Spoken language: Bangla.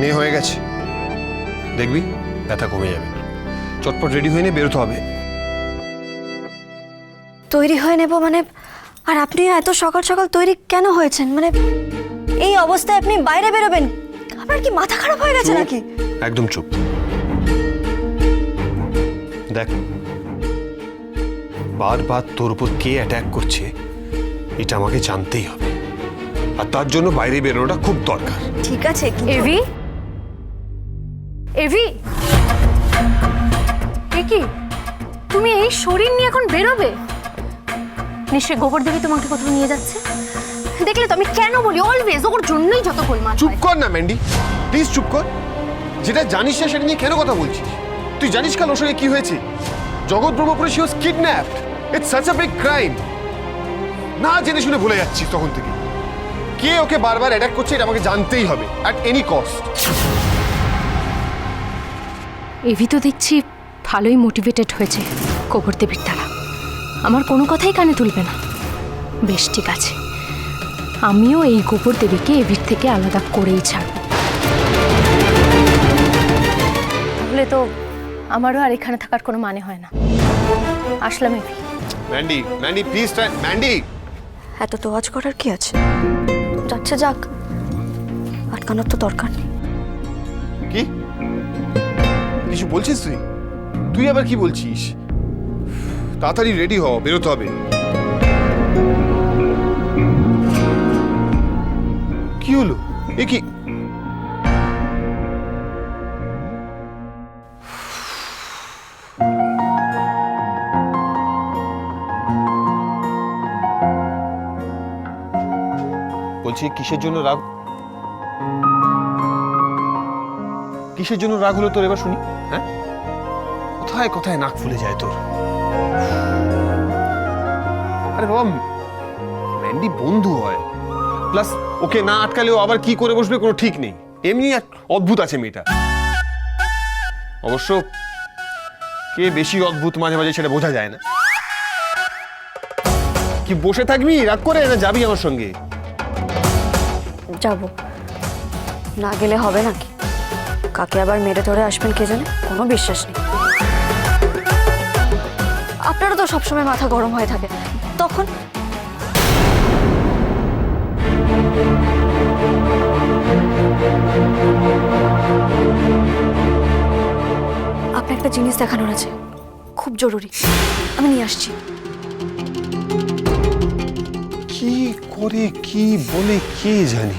নে হয়ে গেছে। দেখবি ব্যথা কমে যাবে। চটপট রেডি হয়ে নিয়ে বেরোতে হবে। তৈরি হয়ে নেব মানে আর আপনি এত সকাল সকাল তৈরি কেন হয়েছেন? মানে এই অবস্থায় আপনি বাইরে বেরোবেন আপনার কি মাথা খারাপ হয়ে গেছে নাকি? একদম চুপ। দেখ বারবার তোর উপর কে অ্যাটাক করছে এটা আমাকে জানতেই হবে। আর তার জন্য বাইরে বেরোনোটা খুব দরকার। ঠিক আছে এভি? এভি? কি? তুমি এই শরীর নিয়ে এখন বেরোবে? নিশ্চয়ই গোবর দেবী তোমাকে কোথাও নিয়ে যাচ্ছে? দেখলে তো আমি কেন বলি? অলওয়েজ ওর জন্যই যত গোলমাল চুপ কর না ম্যান্ডি প্লিজ চুপ কর। যেটা জানিস না সেটা নিয়ে কেন কথা বলছিস? তুই জানিস কাল ওর সঙ্গে কি হয়েছে? জগৎ ব্রহ্মপুরে she was kidnapped it's such a big crime না জেনে শুনে ভুলে যাচ্ছিস তখন থেকে। কে ওকে বারবার অ্যাটাক করছে এটা আমাকে জানতেই হবে অ্যাট এনি কস্ট এভি তো দেখছি ভালোই মোটিভেটেড হয়েছে গোবর দেবীর দ্বারা। আমার কোনো কথাই কানে তুলবে না। বেশ ঠিক আছে। আমিও এই গোবর দেবীকে এভির থেকে আলাদা করেই ছাড়ব। তাহলে তো আমারও আর এখানে থাকার কোনো মানে হয় না। আসলাম এভি। ম্যান্ডি ম্যান্ডি প্লিজ ম্যান্ডি এত তোয়াজ করার কি আছে? যাচ্ছে যাক। আটকানোর তো দরকার নেই। কি? কিছু বলছিস তুই? তুই আবার কি বলছিস? তাড়াতাড়ি রেডি হ, বেরোতে হবে। কি হলো? এ কি? বলছি, কিসের জন্য রাগ? কিসের জন্য রাগ হলো তোর এবার শুনি? হ্যাঁ? কোথায় কোথায় নাক ফুলে যায় তোর? আরে বাবা, ম্যান্ডি বন্ধু হয়। প্লাস ওকে না আটকালেও আবার কি করে বসবে কোনো ঠিক নেই। এমনি এক অদ্ভুত আছে মেয়েটা। অবশ্য কে বেশি অদ্ভুত মাঝে মাঝে সেটা বোঝা যায় না। কি বসে থাকবি? রাগ করে না যাবি আমার সঙ্গে? যাব। না গেলে হবে নাকি? কাকে আবার মেরে ধরে আসবেন কে জানে? কোনো বিশ্বাস নেই। আপনারও তো সবসময় মাথা গরম হয়ে থাকে। তখন আপনি একটা জিনিস দেখানোর আছে। খুব জরুরি। আমি নিয়ে আসছি। কি করে, কি বলে, কে জানি?